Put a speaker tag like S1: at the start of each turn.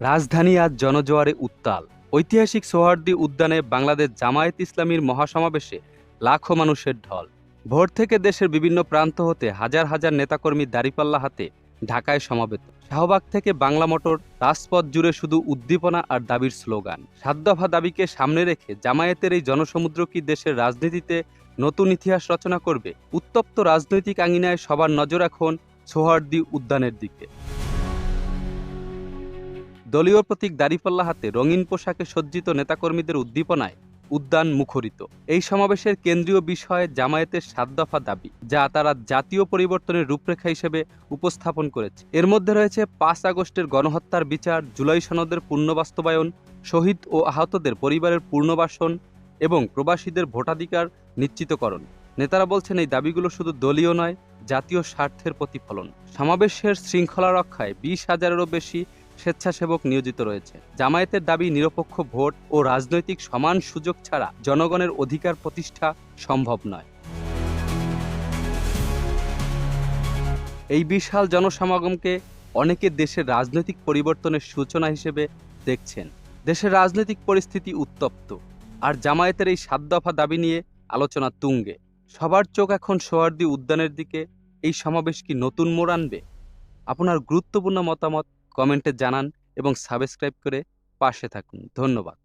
S1: রাজধানী আজ জনজোয়ারে উত্তাল। ঐতিহাসিক সোহার্দি উদ্যানে বাংলাদেশ জামায়াত ইসলামীর মহাসমাবেশে লাখো মানুষের ঢল। ভোর থেকে দেশের বিভিন্ন প্রান্ত হতে হাজার হাজার নেতাকর্মী দাঁড়িপাল্লা হাতে ঢাকায় সমাবেত। শাহবাগ থেকে বাংলা মোটর, রাজপথ জুড়ে শুধু উদ্দীপনা আর দাবির স্লোগান। সাত দফা দাবিকে সামনে রেখে জামায়াতের এই জনসমুদ্র কি দেশের রাজনীতিতে নতুন ইতিহাস রচনা করবে? উত্তপ্ত রাজনৈতিক আঙিনায় সবার নজর এখন সোহার্দি উদ্যানের দিকে। দলীয় প্রতীক দাড়িপাল্লা হাতে রঙিন পোশাকে সজ্জিত নেতাকর্মীদের উদ্দীপনায় উদ্যান মুখরিত। এই সমাবেশের কেন্দ্রীয় বিষয় জামায়াতের সাত দফা দাবি, যা তারা জাতীয় পরিবর্তনের রূপরেখা হিসেবে উপস্থাপন করেছে। এর মধ্যে রয়েছে পাঁচ আগস্টের গণহত্যার বিচার, জুলাই সনদের পূর্ণ বাস্তবায়ন, শহীদ ও আহতদের পরিবারের পূর্ণবাসন এবং প্রবাসীদের ভোটাধিকার নিশ্চিতকরণ। নেতারা বলছেন, এই দাবিগুলো শুধু দলীয় নয়, জাতীয় স্বার্থের প্রতিফলন। সমাবেশের শৃঙ্খলা রক্ষায় বিশ হাজারেরও বেশি স্বেচ্ছাসেবক নিয়োজিত রয়েছে। জামায়াতের দাবি নিরপেক্ষ ভোট ও রাজনৈতিক সমান সুযোগ ছাড়া জনগণের অধিকার প্রতিষ্ঠা সম্ভব নয়। এই বিশাল জনসমাগমকে অনেকে দেশের রাজনৈতিক পরিবর্তনের সূচনা হিসেবে দেখছেন। দেশের রাজনৈতিক পরিস্থিতি উত্তপ্ত আর জামায়াতের এই সাত দফা দাবি নিয়ে আলোচনা তুঙ্গে। সবার চোখ এখন সোহার্দি উদ্যানের দিকে। এই সমাবেশ কি নতুন মোড় আনবে? আপনার গুরুত্বপূর্ণ মতামত কমেন্টে জানান এবং সাবস্ক্রাইব করে পাশে থাকুন। ধন্যবাদ।